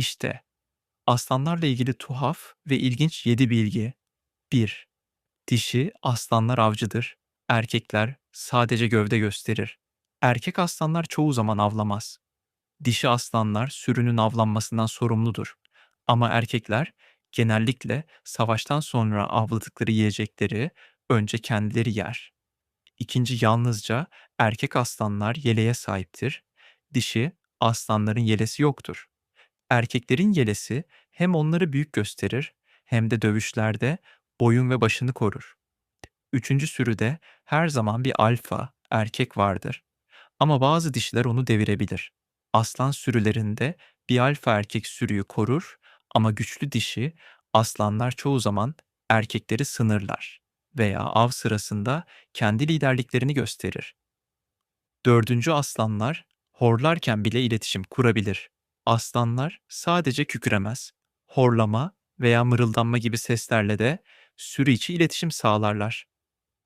İşte aslanlarla ilgili tuhaf ve ilginç 7 bilgi. 1. Dişi aslanlar avcıdır. Erkekler sadece gövde gösterir. Erkek aslanlar çoğu zaman avlamaz. Dişi aslanlar sürünün avlanmasından sorumludur. Ama erkekler genellikle savaştan sonra avladıkları yiyecekleri önce kendileri yer. İkinci yalnızca erkek aslanlar yeleğe sahiptir. Dişi aslanların yelesi yoktur. Erkeklerin yelesi hem onları büyük gösterir hem de dövüşlerde boyun ve başını korur. Üçüncü sürüde her zaman bir alfa erkek vardır. Ama bazı dişiler onu devirebilir. Aslan sürülerinde bir alfa erkek sürüyü korur ama güçlü dişi aslanlar çoğu zaman erkekleri sınırlar veya av sırasında kendi liderliklerini gösterir. Dördüncü aslanlar horlarken bile iletişim kurabilir. Aslanlar sadece kükremez. Horlama veya mırıldanma gibi seslerle de sürü içi iletişim sağlarlar.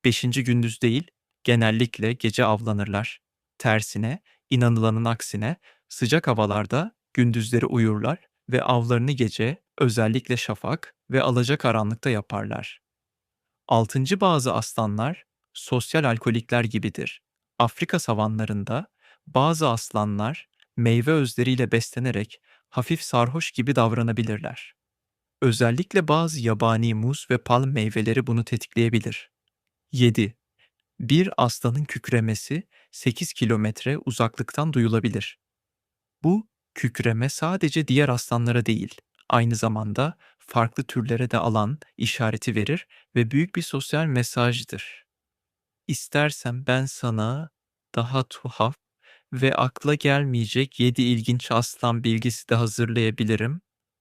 Beşinci gündüz değil, genellikle gece avlanırlar. Tersine, inanılanın aksine sıcak havalarda gündüzleri uyurlar ve avlarını gece özellikle şafak ve alacakaranlıkta yaparlar. Altıncı bazı aslanlar sosyal alkolikler gibidir. Afrika savanlarında bazı aslanlar meyve özleriyle beslenerek hafif sarhoş gibi davranabilirler. Özellikle bazı yabani muz ve palm meyveleri bunu tetikleyebilir. 7. Bir aslanın kükremesi 8 kilometre uzaklıktan duyulabilir. Bu kükreme sadece diğer aslanlara değil, aynı zamanda farklı türlere de alan işareti verir ve büyük bir sosyal mesajdır. İstersen ben sana daha tuhaf ve akla gelmeyecek 7 ilginç aslan bilgisi de hazırlayabilirim.